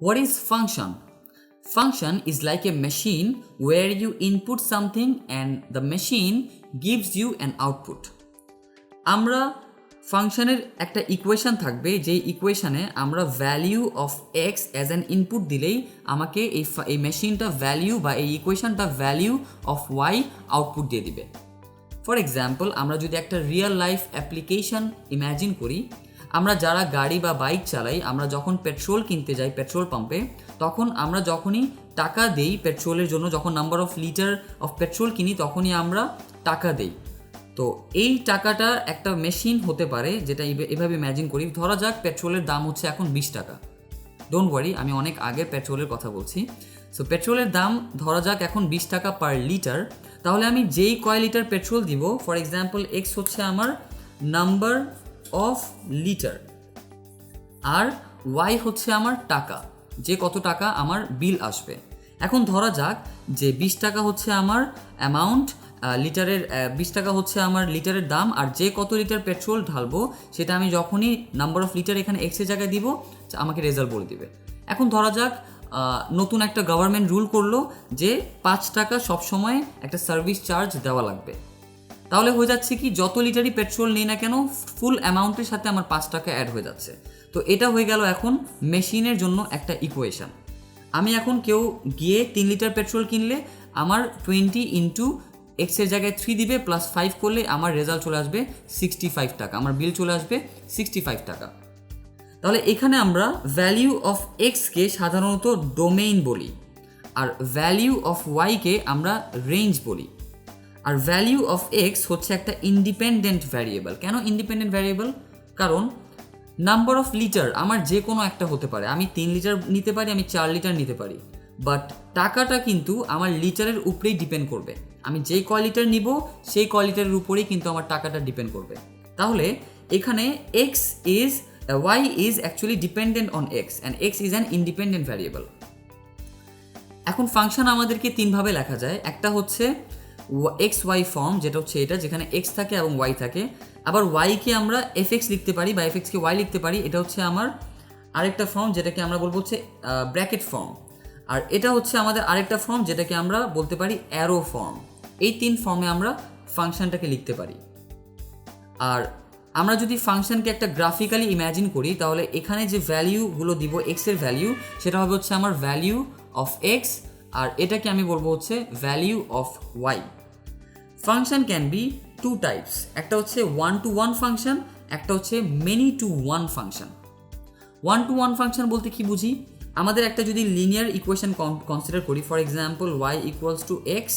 What is function? Function is like a machine where you input something and the machine gives you an output. আমরা ফাংশনের একটা equation থাকবে, যেই ইকুয়েশনে আমরা value of x as an input দিলেই আমাকে এই এই মেশিনটা ভ্যালিউ বা এই ইকুয়েশনটা ভ্যালিউ অফ ওয়াই আউটপুট দিয়ে দিবে ফর এক্সাম্পল আমরা যদি একটা রিয়েল লাইফ অ্যাপ্লিকেশন ইম্যাজিন করি আমরা যারা গাড়ি বা বাইক চালাই, আমরা যখন পেট্রোল কিনতে যাই, পেট্রোল পাম্পে, তখন আমরা যখনই টাকা দেই পেট্রোলের জন্য, যখন number of litre of petrol কিনি, তখনই আমরা টাকা দেই। তো এই টাকাটা একটা মেশিন হতে পারে, যেটা এভাবে- ইম্যাজিন করি। ধরা যাক পেট্রোলের দাম হচ্ছে এখন বিশ টাকা। ডোন্ট ওয়ারি আমি অনেক আগে পেট্রোলের কথা বলছি। সো পেট্রোলের দাম ধরা যাক এখন বিশ টাকা পার লিটার তাহলে আমি যেই কয় লিটার পেট্রোল দিব ফর এক্সাম্পল এক্স হচ্ছে আমার নাম্বার অফ লিটার আর ওয়াই হচ্ছে আমার টাকা, যে কত টাকা আমার বিল আসবে। এখন ধরা যাক যে বিশ টাকা হচ্ছে আমার অ্যামাউন্ট লিটারের বিশ টাকা হচ্ছে আমার লিটারের দাম, আর যে কত লিটার পেট্রোল ঢালবো, সেটা আমি যখনই নাম্বার অফ লিটার এখানে এক্সের জায়গায় দিব আমাকে রেজাল্ট বলে দিবে। এখন ধরা যাক নতুন একটা গভর্নমেন্ট রুল করল যে পাঁচ টাকা সবসময় একটা সার্ভিস চার্জ দেওয়া লাগবে। তাহলে হয়ে যাচ্ছে কি, যত লিটারই পেট্রোল নেই না কেন ফুল অ্যামাউন্টের সাথে আমার পাঁচ টাকা অ্যাড হয়ে যাচ্ছে। তো এটা হয়ে গেল এখন মেশিনের জন্য একটা ইকুয়েশন আমি এখন কেউ গিয়ে তিন লিটার পেট্রোল কিনলে, আমার টোয়েন্টি ইন্টু এক্সের জায়গায় থ্রি দিবে প্লাস ফাইভ করলে আমার রেজাল্ট চলে আসবে সিক্সটি ফাইভ টাকা, আমার বিল চলে আসবে সিক্সটি ফাইভ টাকা। তাহলে এখানে আমরা ভ্যালিউ অফ এক্সকে সাধারণত ডোমেইন বলি, আর ভ্যালিউ অফ ওয়াইকে আমরা রেঞ্জ বলি। আর ভ্যালিউ অফ এক্স হচ্ছে একটা ইন্ডিপেন্ডেন্ট ভ্যারিয়েবল কেন ইন্ডিপেন্ডেন্ট ভ্যারিয়েবল কারণ নাম্বার অফ লিটার আমার যে কোনো একটা হতে পারে। আমি তিন লিটার নিতে পারি, আমি চার লিটার নিতে পারি। বাট টাকাটা কিন্তু আমার লিটারের উপরেই ডিপেন্ড করবে। আমি যেই কয় লিটার নিব, সেই কয় লিটারের উপরেই কিন্তু আমার টাকাটা ডিপেন্ড করবে। তাহলে এখানে x is y is actually dependent on x and x is an independent variable এখন ফাংশন আমাদেরকে তিনভাবে লেখা যায়। একটা হচ্ছে এক্স ওয়াই ফর্ম যেটা হচ্ছে এটা, যেখানে এক্স থাকে এবং ওয়াই থাকে। আবার ওয়াইকে আমরা এফ এক্স লিখতে পারি বা এফ এক্সকে ওয়াই লিখতে পারি, এটা হচ্ছে আমার আরেকটা ফর্ম যেটাকে আমরা বলব হচ্ছে ব্র্যাকেট ফর্ম আর এটা হচ্ছে আমাদের আরেকটা ফর্ম যেটাকে আমরা বলতে পারি অ্যারো ফর্ম এই তিন ফর্মে আমরা ফাংশনটাকে লিখতে পারি। আর আমরা যদি ফাংশনকে একটা গ্রাফিক্যালি ইম্যাজিন করি, তাহলে এখানে যে ভ্যালিউগুলো দিব এক্সের ভ্যালিউ সেটা হবে হচ্ছে আমার ভ্যালিউ অফ এক্স আর এটাকে আমি বলব হচ্ছে value of y function can be two types একটা হচ্ছে ওয়ান টু ওয়ান ফাংশন একটা হচ্ছে many to one function one to one function বলতে কি বুঝি? আমাদের একটা যদি লিনিয়ার ইকুয়েশন কনসিডার করি for example y equals to x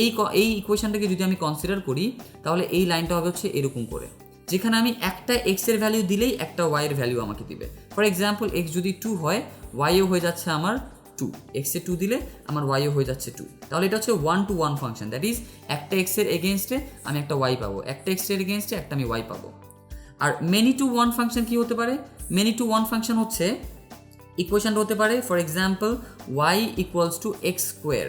এই এই ইকুয়েশনটাকে যদি আমি কনসিডার করি, তাহলে এই লাইনটা হবে হচ্ছে এরকম করে। যেখানে আমি একটা এক্সের ভ্যালিউ দিলেই একটা ওয়াই এর ভ্যালিউ আমাকে দিবে। ফর এক্সাম্পল এক্স যদি টু হয় ওয়াইও হয়ে যাচ্ছে আমার টু এক্সে টু দিলে আমার ওয়াইও হয়ে যাচ্ছে টু তাহলে এটা হচ্ছে one to one function that is একটা এক্সের এগেনস্টে আমি একটা ওয়াই পাবো, একটা এক্সের এগেনস্টে একটা আমি ওয়াই পাবো। আর মেনি টু ওয়ান ফাংশন কি হতে পারে? মেনি টু ওয়ান ফাংশন হচ্ছে ইকুয়েশনটা হতে পারে for example y equals to x square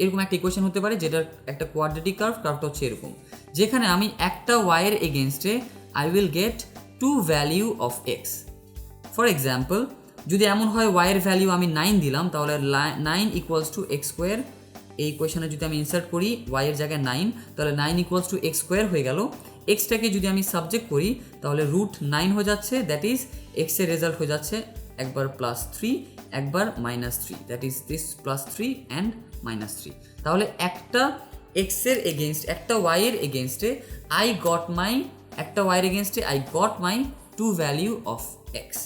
এরকম একটা ইকুয়েশন হতে পারে, যেটার একটা কোয়াড্রেটিক কার্ভ কার্ভটা হচ্ছে এরকম। যেখানে আমি একটা ওয়াইয়ের এগেনস্টে I will get two value of x for example যদি এমন হয় ওয়াইয়ের ভ্যালিউ আমি নাইন দিলাম, তাহলে nine equals to x square এই ইকুয়েশনে যদি আমি ইনসার্ট করি ওয়াইয়ের জায়গায় নাইন তাহলে nine equals to x square হয়ে গেল। এক্সটাকে যদি আমি সাবজেক্ট করি, তাহলে রুট নাইন হয়ে যাচ্ছে দ্যাট ইজ এক্সের রেজাল্ট হয়ে যাচ্ছে একবার প্লাস থ্রি একবার minus three that is this plus three and minus three তাহলে একটা এক্সের এগেনস্ট একটা ওয়াইয়ের এগেনস্টে আই গট মাই একটা ওয়াইয়ের এগেনস্টে I got my two value of x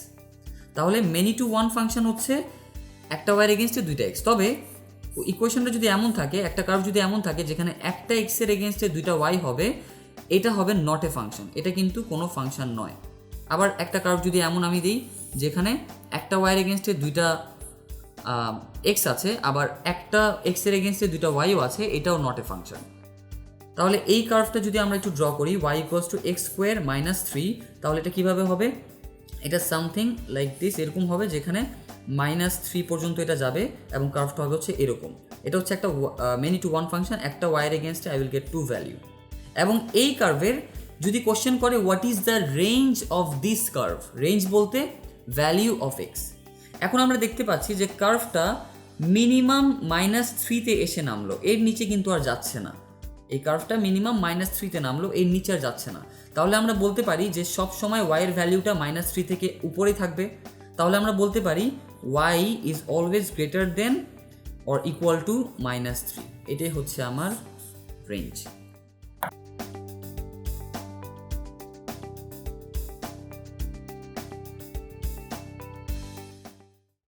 তাহলে মেনি টু ওয়ান ফাংশন হচ্ছে একটা ওয়াইয়ের এগেনস্টে দুইটা এক্স তবে ইকুয়েশনটা যদি এমন থাকে, একটা কার্ভ যদি এমন থাকে, যেখানে একটা এক্সের এগেনস্টে দুইটা ওয়াই হবে, এটা হবে নট এ ফাংশন এটা কিন্তু কোনো ফাংশন নয়। আবার একটা কার্ভ যদি এমন আমি দিই, যেখানে একটা ওয়াইয়ের এগেনস্টে দুইটা এক্স আছে, আবার একটা এক্সের এগেনস্টে দুইটা ওয়াইও আছে, এটাও নট এ ফাংশন তাহলে এই কার্ভটা যদি আমরা একটু ড্র করি y equals to x square minus three তাহলে এটা কীভাবে হবে? এটা সামথিং লাইক দিস এরকম হবে যেখানে মাইনাস থ্রি পর্যন্ত এটা যাবে এবং কার্ভটা হবে হচ্ছে এরকম। এটা হচ্ছে একটা মেনি টু ওয়ান ফাংশন একটা ওয়াইয়ের এগেনস্টে I will get two value এবং এই কার্ভের যদি কোশ্চেন করে what is the range of this curve range বলতে ভ্যালিউ অফ এক্স এখন আমরা দেখতে পাচ্ছি যে কার্ভটা মিনিমাম মাইনাস থ্রিতে এসে নামলো। এর নিচে কিন্তু আর যাচ্ছে না। এই কার্ভটা মিনিমাম মাইনাস থ্রিতে নামলো, এর নিচে আর যাচ্ছে না। তাহলে আমরা বলতে পারি যে সব সময় ওয়াইয়ের ভ্যালিউটা মাইনাস থ্রি থেকে উপরেই থাকবে। তাহলে আমরা বলতে পারি y is always greater than or equal to minus three এটাই হচ্ছে আমার রেঞ্জ